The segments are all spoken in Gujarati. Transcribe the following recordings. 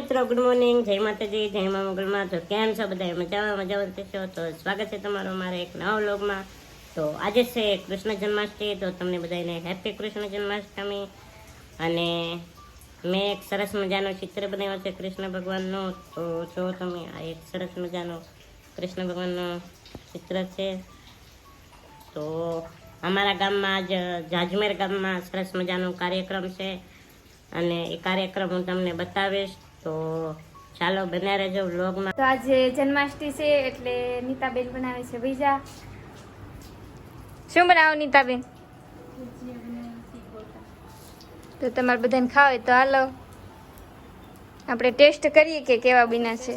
મિત્રો ગુડ મોર્નિંગ જય માતાજી, જય મા મંગળમાં તો કેમ છો બધા? મજામાં મજામાં થશો તો સ્વાગત છે તમારો મારા એક નવા વ્લોગમાં. તો આજે છે કૃષ્ણ જન્માષ્ટમી, તો તમને બધાને હેપી કૃષ્ણ જન્માષ્ટમી. અને મેં એક સરસ મજાનો ચિત્ર બનાવ્યો છે કૃષ્ણ ભગવાનનો. તો જો તમે આ એક સરસ મજાનો કૃષ્ણ ભગવાનનો ચિત્ર છે. તો અમારા ગામમાં આજ જાજમેર ગામમાં સરસ મજાનો કાર્યક્રમ છે. અને એ કાર્યક્રમ હું તમને બતાવીશ. તો ચાલો બન્યા રહેજો વ્લોગમાં. તો આજે જન્માષ્ટમી છે એટલે નીતાબેન બનાવે છે બીજા. શું બનાવો નીતાબેન? તો તમારે બધાને ખાવે તો હાલો. આપણે ટેસ્ટ કરીએ કે કેવા બીના છે.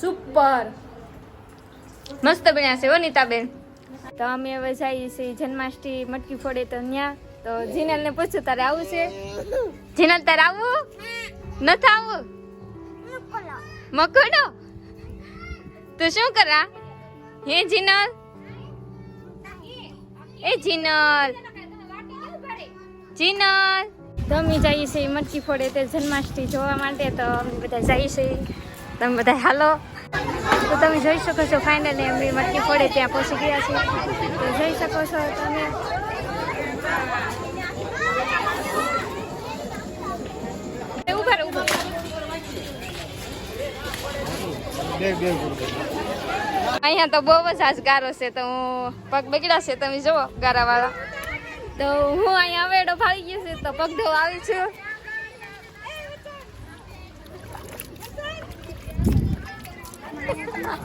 સુપર. મસ્ત બન્યા છે હો નીતાબેન. તો અમે હવે જઈએ છીએ જન્માષ્ટમી મટકી ફોડે તો ત્યાં તો જીનલ ને પૂછું, તારે આવું છે? જીનલ, તારે આવું? નથી આવું? મકોડો? તો શું કરા? હે જીનલ? એ જીનલ. જીનલ. તો અમે જઈએ છીએ મટકી ફોડે તે જન્માષ્ટમી જોવા માટે, તો અમે બધા જઈએ છીએ. તમે બધા હાલો. તો તમે જોઈ શકો છો ફાઇનલી અમે મટકી પડે ત્યાં પહોંચી ગયા છીએ. તો જોઈ શકો છો તમે. અહીંયા તો બહુ જ આજ ગારો છે તો હું પગ બગડ્યા છે તમે જુઓ ગારાવાળા. તો હું અહીંયા અવેડો ફાળી ગયો છે તો પગ ધોવા આવી છું. ありがとうございます。